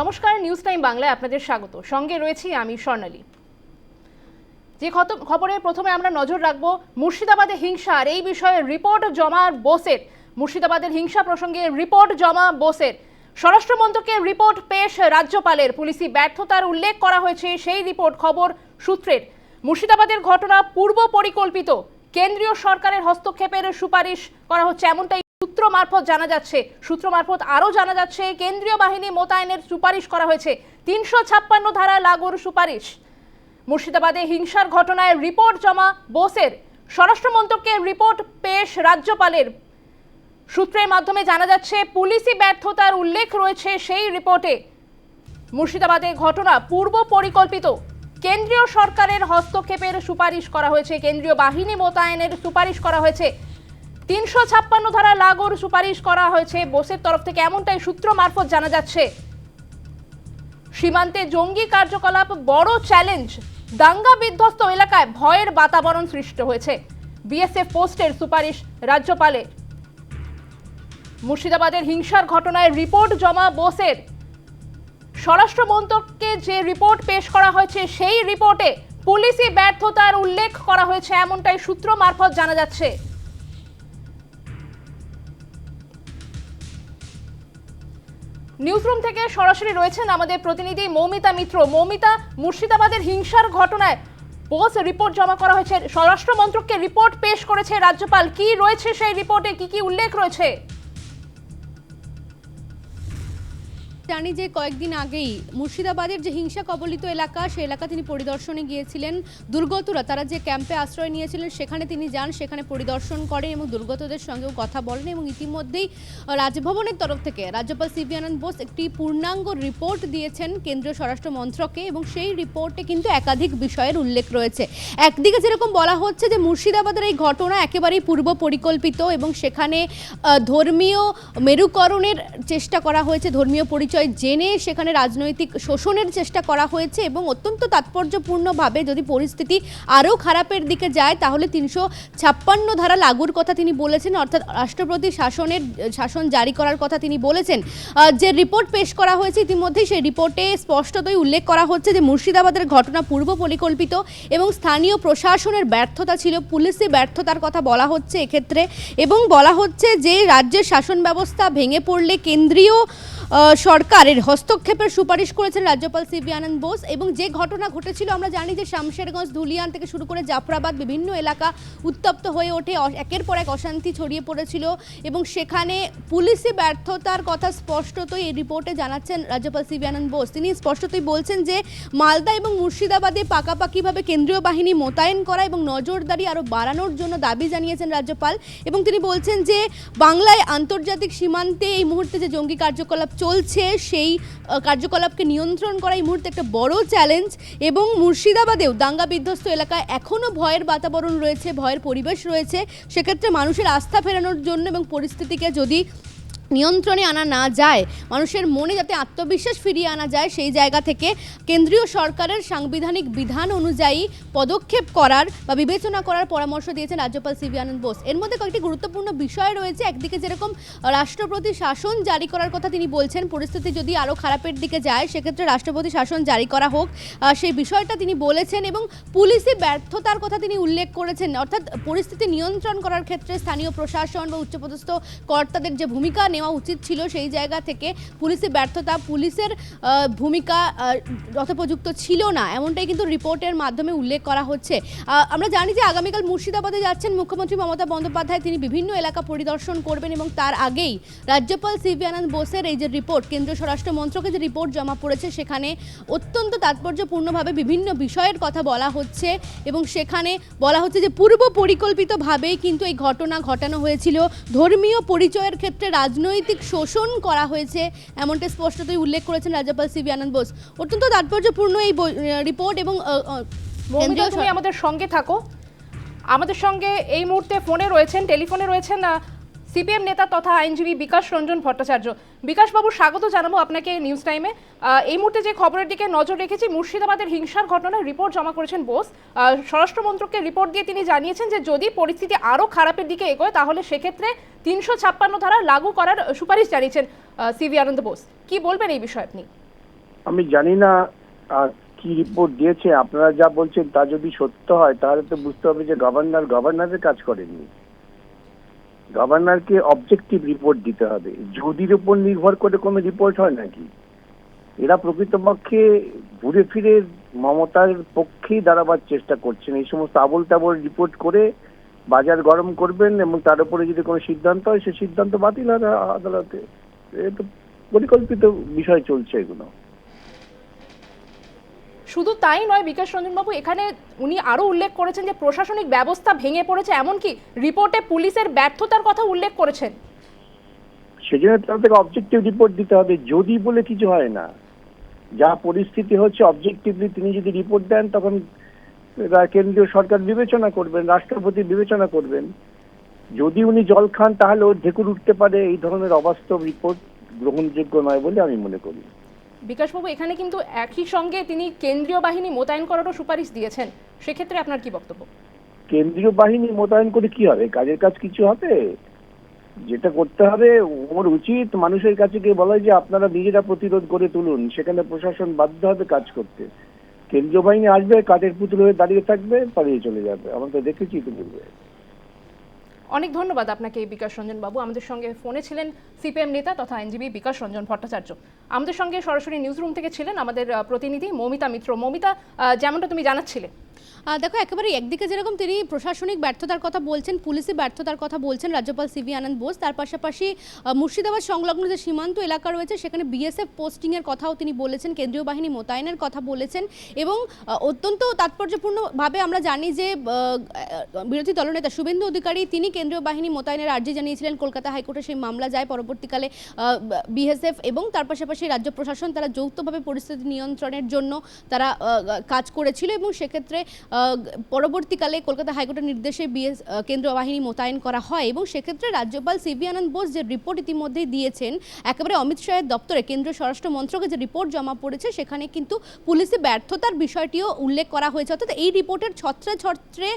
নমস্কার, news time বাংলায় আপনাদের স্বাগত। সঙ্গে রয়েছি আমি স্বর্ণালী। যে খবরে প্রথমে আমরা নজর রাখব মুর্শিদাবাদে হিংসার এই বিষয়ে রিপোর্ট জমা বোসের। মুর্শিদাবাদের হিংসা প্রসঙ্গে রিপোর্ট জমা বোসের। স্বরাষ্ট্র মন্ত্রকের রিপোর্ট পেশ রাজ্যপালের। পুলিশি ব্যর্থতার উল্লেখ করা হয়েছে, সেই রিপোর্ট খবর সূত্রের। মুর্শিদাবাদের ঘটনা পূর্ব পরিকল্পিত কেন্দ্রীয় সরকারের হস্তক্ষেপের সুপারিশ করা হচ্ছে, এমনটাই সূত্র মারফত জানা যাচ্ছে, সূত্র মারফত আরও জানা যাচ্ছে, কেন্দ্রীয় বাহিনী মোতায়েনের সুপারিশ করা হয়েছে। তিনশো ছাপ্পান্ন ধারা লাগুর সুপারিশ। মুর্শিদাবাদে হিংসার ঘটনায় রিপোর্ট জমা, বোসের। স্বরাষ্ট্র মন্ত্রকের রিপোর্ট পেশ রাজ্যপালের। সূত্রের মাধ্যমে জানা যাচ্ছে, পুলিশি ব্যর্থতার উল্লেখ রয়েছে সেই রিপোর্টে। মুর্শিদাবাদে ঘটনা পূর্ব পরিকল্পিত। কেন্দ্রীয় সরকারের হস্তক্ষেপের সুপারিশ করা হয়েছে, কেন্দ্রীয় বাহিনী মোতায়েনের সুপারিশ করা হয়েছে। তিনশো ছাপ্পান্ন ধারা লাগোর সুপারিশ করা হয়েছে। বোসের তরফ থেকে এমনটাই সূত্র মারফত জানা যাচ্ছে। সীমান্তে জঙ্গি কার্যকলাপ বড় চ্যালেঞ্জ। দাঙ্গা বিধ্বস্ত এলাকায় ভয়ের বাতাবরণ সৃষ্টি হয়েছে। বিএসএফ পোস্টের সুপারিশ রাজ্যপালের মুর্শিদাবাদের হিংসার ঘটনায় রিপোর্ট জমা বোসের। স্বরাষ্ট্র মন্ত্রককে যে রিপোর্ট পেশ করা হয়েছে, সেই রিপোর্টে পুলিশি ব্যর্থতার উল্লেখ করা হয়েছে, এমনটাই সূত্র মারফত জানা যাচ্ছে। নিউজরুম থেকে সরাসরি রয়েছেন আমাদের প্রতিনিধি মৌমিতা মিত্র। মৌমিতা, মুর্শিদাবাদের হিংসার ঘটনায় পোস্ট রিপোর্ট জমা করা হয়েছে। স্বরাষ্ট্র মন্ত্রককে রিপোর্ট পেশ করেছে রাজ্যপাল। কি রয়েছে সেই রিপোর্টে কি কি উল্লেখ রয়েছে? জানি যে কয়েকদিন আগেই মুর্শিদাবাদের যে হিংসা কবলিত এলাকা সেই এলাকা তিনি পরিদর্শনে গিয়েছিলেন দুর্গতরা। তারা যে ক্যাম্পে আশ্রয় নিয়েছিলেন, সেখানে তিনি যান, সেখানে পরিদর্শন করেন এবং দুর্গতদের সঙ্গেও কথা বলেন এবং ইতিমধ্যেই রাজভবনের তরফ থেকে রাজ্যপাল সিবি আনন্দ বোস একটি পূর্ণাঙ্গ রিপোর্ট দিয়েছেন কেন্দ্রীয় স্বরাষ্ট্র মন্ত্রকে এবং সেই রিপোর্টে কিন্তু একাধিক বিষয়ের উল্লেখ রয়েছে। একদিকে যেরকম বলা হচ্ছে যে মুর্শিদাবাদের এই ঘটনা একেবারেই পূর্ব পরিকল্পিত এবং সেখানে ধর্মীয় মেরুকরণের চেষ্টা করা হয়েছে, ধর্মীয় পরিচয় জেনে সেখানে রাজনৈতিক শোষণের চেষ্টা করা হয়েছে এবং অত্যন্ত তাৎপর্যপূর্ণভাবে যদি পরিস্থিতি আরও খারাপের দিকে যায়, তাহলে তিনশো ছাপ্পান্ন ধারা লাগুর কথা তিনি বলেছেন, অর্থাৎ রাষ্ট্রপতি শাসনের, শাসন জারি করার কথা তিনি বলেছেন। যে রিপোর্ট পেশ করা হয়েছে ইতিমধ্যেই সেই রিপোর্টে স্পষ্টতই উল্লেখ করা হচ্ছে যে মুর্শিদাবাদের ঘটনা পূর্ব পরিকল্পিত এবং স্থানীয় প্রশাসনের ব্যর্থতা ছিল, পুলিশি ব্যর্থতার কথা বলা হচ্ছে এক্ষেত্রে এবং বলা হচ্ছে যে রাজ্যের শাসন ব্যবস্থা ভেঙে পড়লে কেন্দ্রীয় সরকারের হস্তক্ষেপের সুপারিশ করেছেন রাজ্যপাল সিবি আনন্দ বোস এবং যে ঘটনা ঘটেছিল, আমরা জানি যে শামশেরগঞ্জ, ধুলিয়ান থেকে শুরু করে জাফরাবাদ বিভিন্ন এলাকা উত্তপ্ত হয়ে ওঠে। একের পর এক অশান্তি ছড়িয়ে পড়েছিল এবং সেখানে পুলিশি ব্যর্থতার কথা স্পষ্টতই এই রিপোর্টে জানাচ্ছেন রাজ্যপাল সিবি আনন্দ বোস। তিনি স্পষ্টতই বলছেন যে, মালদা এবং মুর্শিদাবাদে পাকাপাকিভাবে কেন্দ্রীয় বাহিনী মোতায়েন করা এবং নজরদারি আরও বাড়ানোর জন্য দাবি জানিয়েছেন রাজ্যপাল এবং তিনি বলছেন যে, বাংলায় আন্তর্জাতিক সীমান্তে এই মুহূর্তে যে জঙ্গি কার্যকলাপ চলছে সেই কার্যকলাপকে নিয়ন্ত্রণ করা এই মুহূর্তে একটা বড় চ্যালেঞ্জ এবং মুর্শিদাবাদেও দাঙ্গা বিধ্বস্ত এলাকায় এখনও ভয়ের বাতাবরণ রয়েছে, ভয়ের পরিবেশ রয়েছে। সেক্ষেত্রে মানুষের আস্থা ফেরানোর জন্য এবং পরিস্থিতিকে যদি নিয়ন্ত্রণে আনা না যায়, মানুষের মনে যাতে আত্মবিশ্বাস ফিরিয়ে আনা যায়, সেই জায়গা থেকে কেন্দ্রীয় সরকারের সাংবিধানিক বিধান অনুযায়ী পদক্ষেপ করার বা বিবেচনা করার পরামর্শ দিয়েছেন রাজ্যপাল সিবি আনন্দ বোস। এর মধ্যে কয়েকটি গুরুত্বপূর্ণ বিষয় রয়েছে। একদিকে যেরকম রাষ্ট্রপতি শাসন জারি করার কথা তিনি বলছেন, পরিস্থিতি যদি আরও খারাপের দিকে যায়, সেক্ষেত্রে রাষ্ট্রপতি শাসন জারি করা হোক। সেই বিষয়টা তিনি বলেছেন এবং পুলিশি ব্যর্থতার কথা তিনি উল্লেখ করেছেন। অর্থাৎ পরিস্থিতি নিয়ন্ত্রণ করার ক্ষেত্রে স্থানীয় প্রশাসন বা উচ্চপদস্থ কর্তাদের যে ভূমিকা নেওয়া উচিত ছিল সেই জায়গা থেকে পুলিশি ব্যর্থতা, পুলিশের ভূমিকা যথোপযুক্ত ছিল না। এমনটাই কিন্তু রিপোর্টের মাধ্যমে উল্লেখ করা হচ্ছে। আমরা জানি যে আগামীকাল মুর্শিদাবাদে যাচ্ছেন মুখ্যমন্ত্রী মমতা বন্দ্যোপাধ্যায়। তিনি বিভিন্ন এলাকা পরিদর্শন করবেন এবং তার আগেই রাজ্যপাল সিভি আনন্দ বোসের এই যে রিপোর্ট, কেন্দ্রীয় স্বরাষ্ট্র মন্ত্রকে যে রিপোর্ট জমা পড়েছে, সেখানে অত্যন্ত তাৎপর্যপূর্ণভাবে বিভিন্ন বিষয়ের কথা বলা হচ্ছে এবং সেখানে বলা হচ্ছে যে পূর্ব পরিকল্পিতভাবেই কিন্তু এই ঘটনা ঘটানো হয়েছিল। ধর্মীয় পরিচয়ের ক্ষেত্রে রাজনৈতিক শোষণ করা হয়েছে এমনটা স্পষ্টতই উল্লেখ করেছেন রাজ্যপাল সিবি আনন্দ বোস। অত্যন্ত তাৎপর্যপূর্ণ এই রিপোর্ট এবং আমাদের সঙ্গে থাকো। আমাদের সঙ্গে এই মুহূর্তে ফোনে রয়েছেন টেলিফোনে রয়েছেন সিপিএম নেতা তথা আইনজীবী বিকাশ রঞ্জন ভট্টাচার্য। বিকাশবাবু, স্বাগত জানাব আপনাকে নিউজ টাইমে এই মুহূর্তে যে খবরের দিকে নজর রেখেছি, মুর্শিদাবাদের হিংসার ঘটনায় রিপোর্ট জমা করেছেন বোস। স্বরাষ্ট্র মন্ত্রককে রিপোর্ট দিয়ে তিনি জানিয়েছেন যে, যদি পরিস্থিতি আরও খারাপের দিকে এগোয়, তাহলে সেক্ষেত্রে তিনশো ছাপ্পান্ন ধারা লাগু করার সুপারিশ জানিয়েছেন সিভি আনন্দ বোস। কি বলবেন এই বিষয়ে আপনি? আমি জানি না কি রিপোর্ট দিয়েছে, আপনারা যা বলছেন তা যদি সত্য হয়, তাহলে তো বুঝতে হবে যে গভর্নর গভর্নরের কাজ করেননি। গভর্নরকে অবজেক্টিভ রিপোর্ট দিতে হবে। যদির উপর নির্ভর করে কোনো রিপোর্ট হয় নাকি? এরা প্রকৃতপক্ষে ঘুরে ফিরে মমতার পক্ষেই দাঁড়াবার চেষ্টা করছেন। এই সমস্ত আবল তাবল রিপোর্ট করে বাজার গরম করবেন এবং তার উপরে যদি কোনো সিদ্ধান্ত হয়, সে সিদ্ধান্ত বাতিল হবে আদালতে। এ তো পরিকল্পিত বিষয় চলছে এগুলো। শুধু তাই নয় বিকাশ রঞ্জন বাবু এখানে উনি আরও উল্লেখ করেছেন যে প্রশাসনিক ব্যবস্থা ভেঙে পড়েছে, এমনকি রিপোর্টে পুলিশের ব্যর্থতার কথা উল্লেখ করেছেন। সেজন্য তার থেকে অবজেক্টিভ রিপোর্ট দিতে হবে। যদি বলে কিছু হয় না, যা পরিস্থিতি হচ্ছে অবজেক্টিভলি তিনি যদি রিপোর্ট দেন, তখন কেন্দ্রীয় সরকার বিবেচনা করবেন, রাষ্ট্রপতি বিবেচনা করবেন। যদি উনি জল খান, তাহলে ওর ঢেকুর উঠতে পারে। এই ধরনের অবাস্তব রিপোর্ট গ্রহণযোগ্য নয় বলে আমি মনে করি। বিকাশবাবু এখানে কিন্তু একই সঙ্গে তিনি কেন্দ্রীয় বাহিনী মোতায়েন করারও সুপারিশ দিয়েছেন। সেক্ষেত্রে আপনার কি বক্তব্য? কেন্দ্রীয় বাহিনী মোতায়েন করে কি হবে? কাজের কাজ কিছু হবে? যেটা করতে হবে, ওর উচিত মানুষের কাছে গিয়ে বলা যে, আপনারা নিজেরা প্রতিরোধ করে তুলুন। সেখানে প্রশাসন বাধ্য হবে কাজ করতে। কেন্দ্রীয় বাহিনী আসবে কাঠের পুতুল হয়ে দাঁড়িয়ে থাকবে, পালিয়ে চলে যাবে। আমরা তো দেখেছি ইতিপূর্বে। অনেক ধন্যবাদ আপনাকে বিকাশ রঞ্জন বাবু। আমাদের সঙ্গে ফোনে ছিলেন সিপিএম নেতা তথা আইনজীবী বিকাশ রঞ্জন ভট্টাচার্য। আমাদের সঙ্গে সরাসরি নিউজরুম থেকে ছিলেন আমাদের প্রতিনিধি মমিতা মিত্র। মমিতা যেমনটা তুমি জানাচ্ছিলে। দেখো, একেবারে একদিকে যেরকম তিনি প্রশাসনিক ব্যর্থতার কথা বলছেন, পুলিশি ব্যর্থতার কথা বলছেন রাজ্যপাল সিভি আনন্দ বোস, তার পাশাপাশি মুর্শিদাবাদ সংলগ্ন যে সীমান্ত এলাকা রয়েছে, সেখানে বিএসএফ পোস্টিংয়ের কথাও তিনি বলেছেন, কেন্দ্রীয় বাহিনী মোতায়েনের কথা বলেছেন এবং অত্যন্ত তাৎপর্যপূর্ণভাবে আমরা জানি যে বিরোধী দলনেতা শুভেন্দু অধিকারী, তিনি কেন্দ্রীয় বাহিনী মোতায়েনের আর্জি জানিয়েছিলেন, কলকাতা হাইকোর্টে সেই মামলা যায়, পরবর্তীকালে বিএসএফ এবং তার পাশাপাশি রাজ্য প্রশাসন তারা যৌথভাবে পরিস্থিতি নিয়ন্ত্রণের জন্য তারা কাজ করেছিল এবং সেক্ষেত্রে পরবর্তীকালে কলকাতা হাইকোর্টের নির্দেশে বিএস কেন্দ্র কেন্দ্রীয় বাহিনী মোতায়েন করা হয় এবং সেক্ষেত্রে রাজ্যপাল সিবি আনন্দ বোস যে রিপোর্ট ইতিমধ্যে দিয়েছেন, একেবারে অমিত শাহের দপ্তরে কেন্দ্রীয় স্বরাষ্ট্র মন্ত্রকে যে রিপোর্ট জমা পড়েছে, সেখানে কিন্তু পুলিশে ব্যর্থতার বিষয়টিও উল্লেখ করা হয়েছে। অর্থাৎ এই রিপোর্টের ছত্রে ছত্রে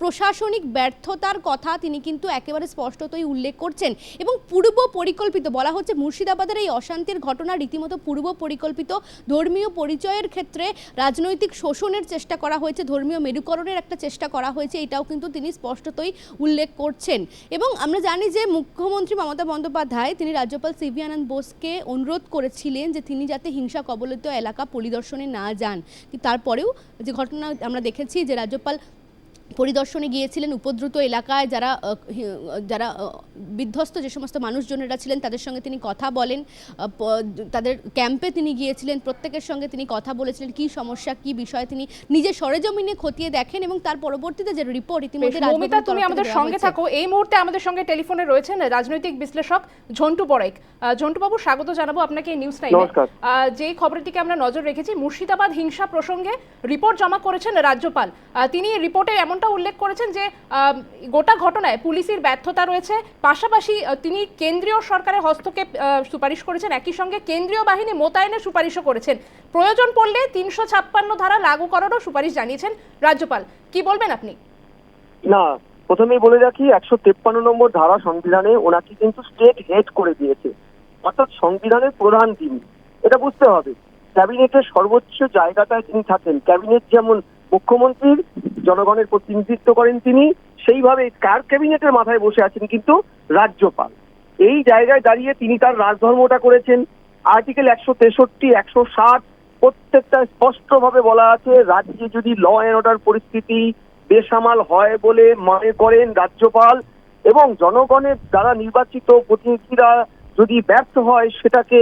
প্রশাসনিক ব্যর্থতার কথা তিনি কিন্তু একেবারে স্পষ্টতই উল্লেখ করছেন এবং পূর্ব পরিকল্পিত বলা হচ্ছে মুর্শিদাবাদের এই অশান্তির ঘটনা রীতিমতো পূর্ব পরিকল্পিত ধর্মীয় পরিচয়ের ক্ষেত্রে রাজনৈতিক শোষণের চেষ্টা করা হয়েছে, ধর্মীয় মেরুকরণের একটা চেষ্টা করা হয়েছে, এটাও কিন্তু তিনি স্পষ্টতই উল্লেখ করছেন। এবং আমরা জানি যে মুখ্যমন্ত্রী মমতা বন্দ্যোপাধ্যায়, তিনি রাজ্যপাল সিভি আনন্দ বোসকে অনুরোধ করেছিলেন যে তিনি যাতে হিংসা কবলিত এলাকা পরিদর্শনে না যান। তারপরেও যে ঘটনা আমরা দেখেছি যে রাজ্যপাল পরিদর্শনে গিয়েছিলেন উপদ্রুত এলাকায় যারা যারা বিধ্বস্ত যে সমস্ত মানুষজনেরা ছিলেন তাদের সঙ্গে তিনি কথা বলেন। তাদের ক্যাম্পে তিনি গিয়েছিলেন প্রত্যেকের সঙ্গে তিনি কথা বলেছিলেন কি সমস্যা কি বিষয় তিনি নিজে সরেজমিনে খতিয়ে দেখেন এবং তার পরবর্তীতে যে রিপোর্ট ইতিমধ্যে তুমি আমাদের সঙ্গে থাকো। এই মুহূর্তে আমাদের সঙ্গে টেলিফোনে রয়েছেন রাজনৈতিক বিশ্লেষক ঝন্টু বড়াইক আহ, ঝন্টু বাবু স্বাগত জানাব আপনাকে এই নিউজ টাইমে। যে খবরের দিকে আমরা নজর রেখেছি মুর্শিদাবাদ হিংসা প্রসঙ্গে রিপোর্ট জমা করেছেন রাজ্যপাল। আহ, তিনি রিপোর্টে এমনটা উল্লেখ করেছেন যে গোটা ঘটনায় পুলিশের ব্যর্থতা রয়েছে। পাশাপাশি তিনি কেন্দ্রীয় সরকারের হস্তক্ষেপ সুপারিশ করেছেন। একই সঙ্গে কেন্দ্রীয় বাহিনী মোতায়েনের সুপারিশও করেছেন। প্রয়োজন পড়লে তিনশো ছাপ্পান্ন ধারা লাগু করারও সুপারিশ জানিয়েছেন রাজ্যপাল। কি বলবেন আপনি? না, প্রথমেই বলে রাখি, একশো তেপ্পান্ন নম্বর ধারা সংবিধানে ওনাকে কিন্তু স্টেট হেড করে দিয়েছে। অর্থাৎ সংবিধানের প্রধান তিনি। এটা বুঝতে হবে। ক্যাবিনেটের সর্বোচ্চ জায়গাটায় তিনি থাকেন। ক্যাবিনেট যেমন মুখ্যমন্ত্রীর জনগণের প্রতিনিধিত্ব করেন তিনি, সেইভাবে কার ক্যাবিনেটের মাথায় বসে আছেন কিন্তু রাজ্যপাল। এই জায়গায় দাঁড়িয়ে তিনি তার রাজধর্মটা করেছেন। আর্টিকেল একশো তেষট্টি, একশো ষাট, প্রত্যেকটা স্পষ্টভাবে বলা আছে, রাজ্যে যদি ল অ্যান্ড অর্ডার পরিস্থিতি বেসামাল হয় বলে মনে করেন রাজ্যপাল এবং জনগণের দ্বারা নির্বাচিত প্রতিনিধিরা যদি ব্যর্থ হয় সেটাকে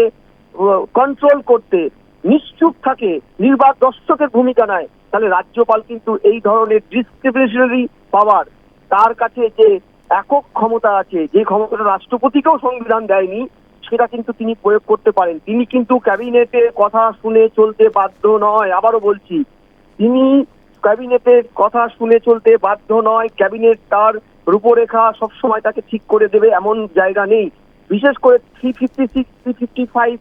কন্ট্রোল করতে নিশ্চুপ থাকে, নির্বাক দর্শকের ভূমিকা নেয় তাহলে রাজ্যপাল কিন্তু এই ধরনের ডিসক্রিমিনেশনারি পাওয়ার তার কাছে যে একক ক্ষমতা আছে, যে ক্ষমতাটা রাষ্ট্রপতিকেও সংবিধান দেয়নি, সেটা কিন্তু তিনি প্রয়োগ করতে পারেন। তিনি কিন্তু ক্যাবিনেটের কথা শুনে চলতে বাধ্য নয়। আবারও বলছি, তিনি ক্যাবিনেটের কথা শুনে চলতে বাধ্য নয়। ক্যাবিনেট তার রূপরেখা সবসময় তাকে ঠিক করে দেবে, এমন জায়গা নেই। বিশেষ করে three fifty six three fifty five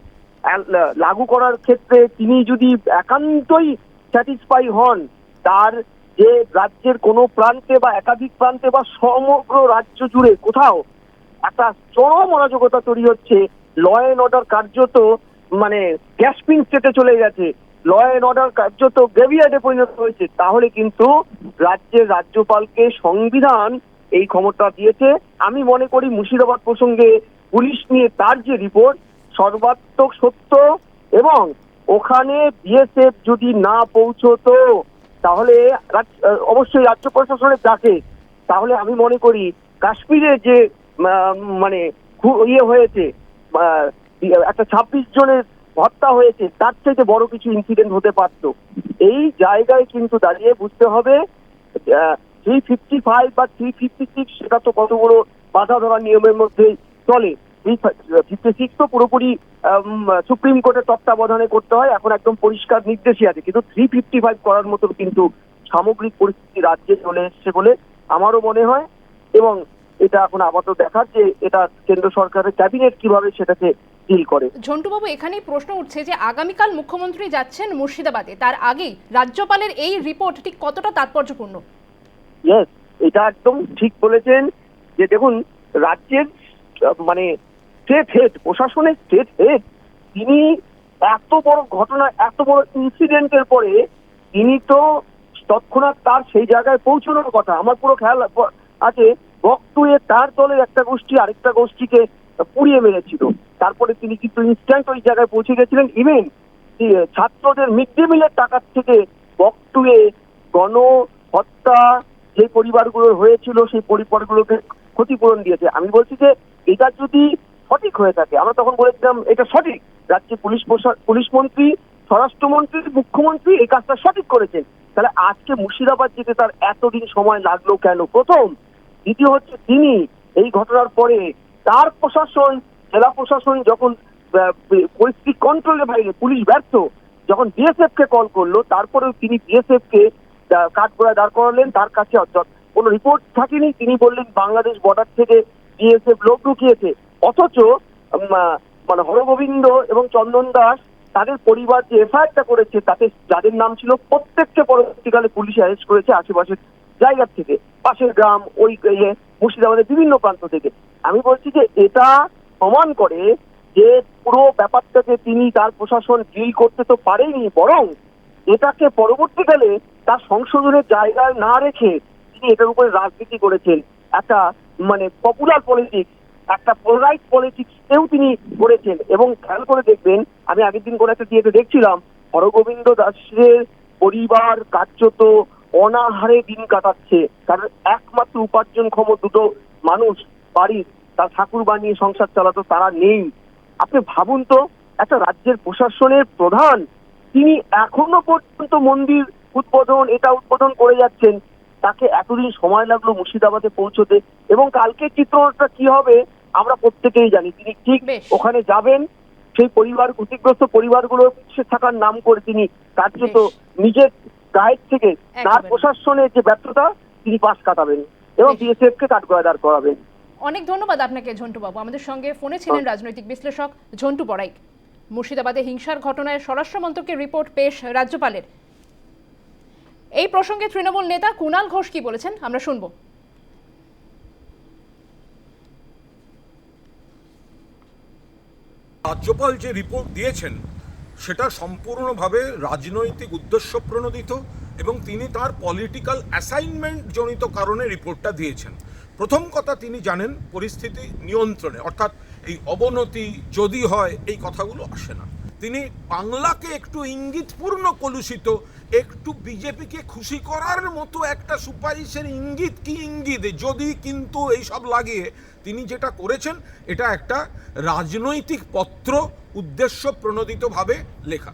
লাগু করার ক্ষেত্রে তিনি যদি একান্তই স্যাটিসফাই হন, তার যে রাজ্যের কোনো প্রান্তে বা একাধিক প্রান্তে বা সমগ্র রাজ্য জুড়ে কোথাও একটা চরম অরাজকতা তৈরি হচ্ছে ল অ্যান্ড অর্ডার কার্যত মানে গ্যাসপিং স্টেটে চলে গেছে ল অ্যান্ড অর্ডার কার্যত গ্রেভিয়ার্ডে পরিণত হয়েছে, তাহলে কিন্তু রাজ্যের রাজ্যপালকে সংবিধান এই ক্ষমতা দিয়েছে। আমি মনে করি মুর্শিদাবাদ প্রসঙ্গে পুলিশ নিয়ে তার যে রিপোর্ট সর্বাত্মক সত্য এবং ওখানে বিএসএফ যদি না পৌঁছতো, তাহলে অবশ্যই রাজ্য প্রশাসনের ডাকে। তাহলে আমি মনে করি কাশ্মীরে যে মানে ইয়ে হয়েছে একটা ছাব্বিশ জনের হত্যা হয়েছে, তার থেকে বড় কিছু ইনসিডেন্ট হতে পারতো। এই জায়গায় কিন্তু দাঁড়িয়ে বুঝতে হবে থ্রি ফিফটি ফাইভ বা থ্রি ফিফটি সিক্স সেটা তো কতগুলো বাধা ধরা নিয়মের মধ্যে চলে। ফিফটি সিক্স তো পুরোপুরি সুপ্রিম কোর্টের তত্ত্বাবধানে করতে হয় এখন একদম পরিষ্কার নির্দেশই আছে। কিন্তু থ্রি ফিফটি ফাইভ করার মতো কিন্তু সামগ্রিক পরিস্থিতি রাজ্যে চলে এসছে বলে আমারও মনে হয়। এবং এটা এখন আপাতত দেখার যে এটা কেন্দ্র সরকারের ক্যাবিনেট কীভাবে সেটাকে ডিল করে। ঝন্টুবাবু এখানেই প্রশ্ন উঠছে যে আগামীকাল মুখ্যমন্ত্রী যাচ্ছেন মুর্শিদাবাদে। তার আগেই রাজ্যপালের এই রিপোর্ট ঠিক কতটা তাৎপর্যপূর্ণ? ইয়েস এটা একদম ঠিক বলেছেন যে দেখুন রাজ্যের মানে স্টেট হেড প্রশাসনের স্টেট হেড তিনি এত বড় ঘটনা, এত বড় ইনসিডেন্টের পরে তিনি তো তৎক্ষণাৎ তার সেই জায়গায় পৌঁছানোর কথা। আমার পুরো খেয়াল আছে বকটুয়ে তার দলের একটা গোষ্ঠী, আরেকটা গোষ্ঠীকে পুড়িয়ে মেরেছিল। তারপরে তিনি কিন্তু ইনস্ট্যান্ট ওই জায়গায় পৌঁছে গেছিলেন। ইভেন ছাত্রদের মিড ডে মিলের টাকার থেকে বকটুয়ে গণ হত্যা যে পরিবারগুলো হয়েছিল, সেই পরিবারগুলোকে ক্ষতিপূরণ দিয়েছে। আমি বলছি যে, এটা যদি সঠিক হয়ে থাকে। আমরা তখন বলেছিলাম, এটা সঠিক। রাজ্যে পুলিশ পুলিশ মন্ত্রী, স্বরাষ্ট্রমন্ত্রী, মুখ্যমন্ত্রী এই কাজটা সঠিক করেছেন। তাহলে আজকে মুর্শিদাবাদ যেতে তার এতদিন সময় লাগল কেন? প্রথম, দ্বিতীয় হচ্ছে তিনি এই ঘটনার পরে তার প্রশাসন, জেলা প্রশাসন যখন পরিস্থিতি কন্ট্রোলের বাইরে পুলিশ ব্যর্থ, যখন বিএসএফ কে কল করল, তারপরেও তিনি বিএসএফ কে কাঠগোড়ায় দাঁড় করালেন, তার কাছে কোনো রিপোর্ট থাকেনি। তিনি বললেন, বাংলাদেশ বর্ডার থেকে বিএসএফ লোক ঢুকিয়েছে। অথচ মানে হরগোবিন্দ এবং চন্দন দাস তাদের পরিবার যে এফআইআরটা করেছে তাতে যাদের নাম ছিল প্রত্যেককে পরবর্তীকালে পুলিশ অ্যারেস্ট করেছে আশেপাশের জায়গার থেকে। পাশের গ্রাম ওই ইয়ে, মুর্শিদাবাদের বিভিন্ন প্রান্ত থেকে। আমি বলছি যে এটা প্রমাণ করে যে পুরো ব্যাপারটাকে তিনি তার প্রশাসন ডিল করতে তো পারেনি বরং এটাকে পরবর্তীকালে তার সংশোধনের জায়গায় না রেখে তিনি এটার উপরে রাজনীতি করেছেন। একটা মানে পপুলার পলিটিক্স একটা পোলারাইট পলিটিক্স এও তিনি করেছেন। এবং খেয়াল করে দেখবেন, আমি আগের দিন করে একটা দিয়েতে দেখছিলাম, হরগোবিন্দ দাসের পরিবার কার্যত অনাহারে দিন কাটাচ্ছে। কারণ একমাত্র উপার্জনক্ষম দুটো মানুষ, বাড়ির, তার ঠাকুর বানিয়ে সংসার চালাতো তারা নেই। আপনি ভাবুন তো, একটা রাজ্যের প্রশাসনের প্রধান, তিনি এখনও পর্যন্ত মন্দির উদ্বোধন, এটা উদ্বোধন করে যাচ্ছেন। তাকে এতদিন সময় লাগল মুর্শিদাবাদে পৌঁছতে এবং কালকের চিত্রটা কি হবে আমরা প্রত্যেকেই জানি। তিনি ঠিক ওখানে যাবেন সেই পরিবার ক্ষতিগ্রস্ত পরিবারগুলোর পাশে থাকার নাম করে তিনি কার্যত নিজের গায়ের থেকে তার প্রশাসনের যে ব্যর্থতা তিনি পাশ কাটাবেন এবং। বিএসএফ কে কাঠগড়ায় দাঁড় করাবেন। অনেক ধন্যবাদ আপনাকে ঝন্টু বাবু আমাদের সঙ্গে ফোনে ছিলেন রাজনৈতিক বিশ্লেষক ঝন্টু বড়াইক মুর্শিদাবাদে হিংসার ঘটনায় স্বরাষ্ট্র মন্ত্রকের রিপোর্ট পেশ রাজ্যপালের। এই প্রসঙ্গে তৃণমূল নেতা কুণাল ঘোষ কি বলেছেন? আমরা শুনব। রাজ্যপাল যে রিপোর্ট দিয়েছেন, সেটা সম্পূর্ণভাবে রাজনৈতিক উদ্দেশ্য প্রণোদিত এবং তিনি তার পলিটিক্যাল অ্যাসাইনমেন্ট জনিত কারণে রিপোর্টটা দিয়েছেন। প্রথম কথা তিনি জানেন পরিস্থিতি নিয়ন্ত্রণে, অর্থাৎ এই অবনতি যদি হয়, এই কথাগুলো আসে না। তিনি বাংলাকে একটু ইঙ্গিতপূর্ণ কলুষিত, একটু বিজেপিকে খুশি করার মতো একটা সুপারিশের ইঙ্গিত কি ইঙ্গিত? যদি কিন্তু এই সব লাগিয়ে তিনি যেটা করেছেন, এটা একটা রাজনৈতিক পত্র উদ্দেশ্য প্রণোদিতভাবে লেখা।